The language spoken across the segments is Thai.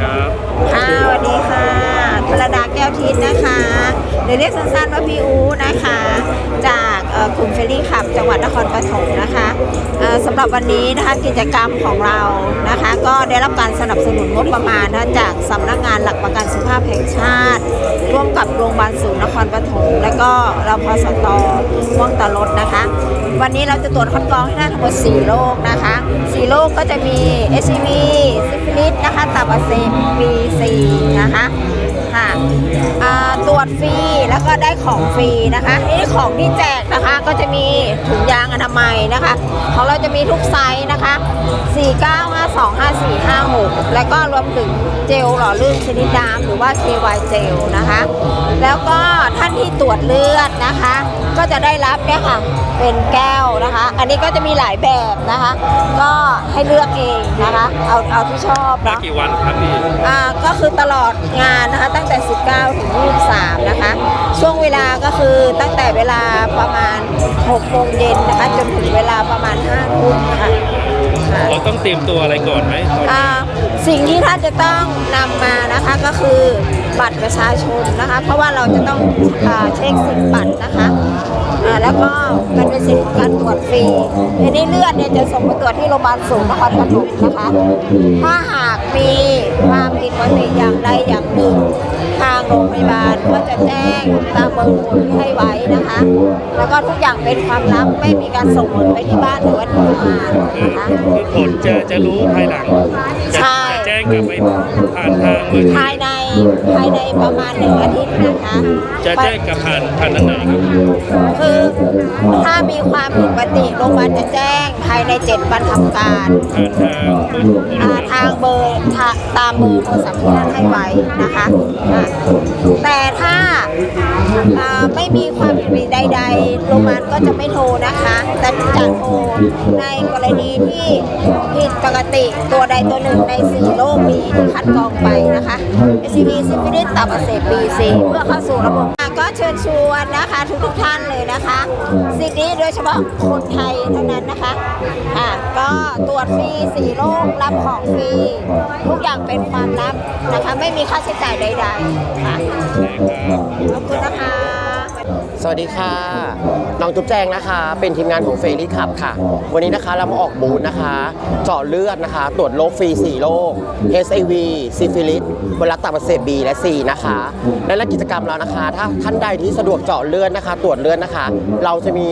ครับค่ะสวัสดีค่ะพรดาแก้วทิพย์นะคะหรือเรียกสั้นๆว่าพี่อูนะคะ จากกลุ่มเฟรรี่ขับจังหวัดนครปฐมนะคะสำหรับวันนี้นะคะกิจกรรมของเรานะคะ ก็ได้รับการสนับสนุนงบประมาณนะจากสำนักงานหลักประกันสุขภาพแห่งชาติ ร่วมกับโรงพยาบาลศูนย์นครปฐมและก็รพสตม่วงตาลดนะคะ วันนี้เราจะตรวจคัดกรองให้ได้ทั้งหมด4โรคนะคะ4โรคก็จะมี HIV ซิฟิลิส นะคะตับอักเสบ B4 นะคะ อ่าตรวจฟรีแล้วก็ได้ของฟรีนะคะนี่ของที่แจกนะคะก็จะมีถุงยางอนามัยนะคะของเราจะมีทุกไซส์นะคะ 49525456 แล้วก็รวมถึงเจลหล่อลื่นชนิดน้ำหรือว่า KY เจลนะคะ แล้วก็ท่านที่ตรวจเลือดนะคะ ก็จะได้รับเนี่ยค่ะเป็นแก้วนะคะ อันนี้ก็จะมีหลายแบบนะคะ ก็ให้เลือกเองนะคะ เอาเอาที่ชอบได้เนาะกี่วันครับพี่อ่า ก็คือตลอดงานนะคะตั้งแต่ 19 ถึง 23 นะคะ ช่วงเวลาก็คือตั้งแต่เวลาประมาณ6โมงเย็นนะคะ จนถึงเวลาประมาณ5ทุ่มค่ะค่ะเราต้องเตรียมตัวอะไรก่อนไหมตอนอ่าสิ่งที่ท่านจะต้องนำมานะคะก็คือบัตรประชาชนนะคะ เพราะว่าเราจะต้องอาเช็คสิทธิ์บัตรนะคะอ่า แล้วก็มันเป็นสิทธิ์การตรวจฟรีทีนี้เลือดเนี่ยจะส่งไปตรวจที่โรงพยาบาลศูนย์นครปฐมนะคะ ถ้าหากมีความผิดปกติอย่างใดอย่างหนึ่งทางโรงพยาบาลก็จะแจ้งตามเบอร์โทรที่ให้ไว้นะคะ แล้วก็ทุกอย่างเป็นความลับไม่มีการส่งผลไปที่บ้านหรือว่าที่โรงพยาบาลคือนะคะคือผลจะจะรู้ภายหลังจะใช่จะแจ้งกลับไปผ่านทางมือถือภายใน ภายในประมาณหนึ่งอาทิตย์นะคะ จะแจ้งกับผ่านผ่านทางไหนครับคือถ้ามีความผิดปกติโรงพยาบาลจะแจ้งภายใน 7 วันทำการผ่านทางมือถืออ่าทางเบอร์ทาตามเบอร์โทรศัพท์ที่ท่านให้ไว้นะคะอ่าแต่ถ้าอ่า ไม่มีความผิดใด ๆ โรงพยาบาลก็จะไม่โทรนะคะ แต่จะโทรในกรณีที่ผิดปกติตัวใดตัวหนึ่งในสี่โรคนี้ที่คัดกรองไปนะคะ SCP ซิฟิลิสตับอักเสบ B4 เพื่อเข้าสู่ระบบก็เชิญชวนนะคะทุกทุกท่านเลยนะคะสิ่งนี้โดยเฉพาะคนไทยเท่านั้นนะคะอะก็ตรวจฟรีสี่โรครับของฟรีทุกอย่างเป็นความลับนะคะ ไม่มีค่าใช้จ่ายใดๆค่ะ สวัสดีค่ะ น้องจุ๊บแจงนะคะ เป็นทีมงานของเฟรี่ขับค่ะ วันนี้นะคะเรามาออกบูธนะคะ เจาะเลือดนะคะ ตรวจโรคฟรี 4 โรค HIV ซิฟิลิสไวรัสตับอักเสบ B และ C นะคะ และในกิจกรรมเรานะคะ ถ้าท่านใดที่สะดวกเจาะเลือดนะคะ ตรวจเลือดนะคะ เราจะมี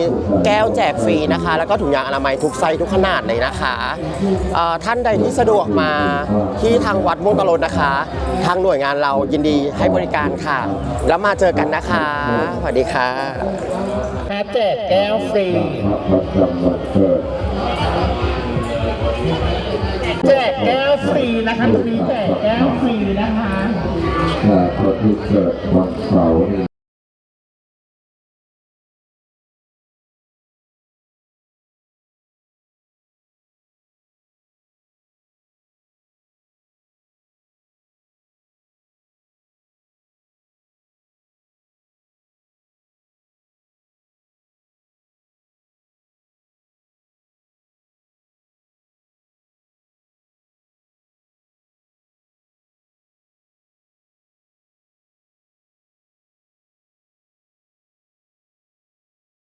แก้วแจกฟรีนะคะ แล้วก็ถุงยางอนามัยทุกไซส์ทุกขนาดเลยนะคะท่านใดที่สะดวกมาที่ทางวัดม่วงตะลนนะคะ ทางหน่วยงานเรายินดีให้บริการค่ะ แล้วมาเจอกันนะคะสวัสดีค่ะถ้าแจกแก้วฟรี แจกแก้วฟรีนะคะตรงนี้แจกแก้วฟรีนะคะแขกคนที่เกิดวันเสาร์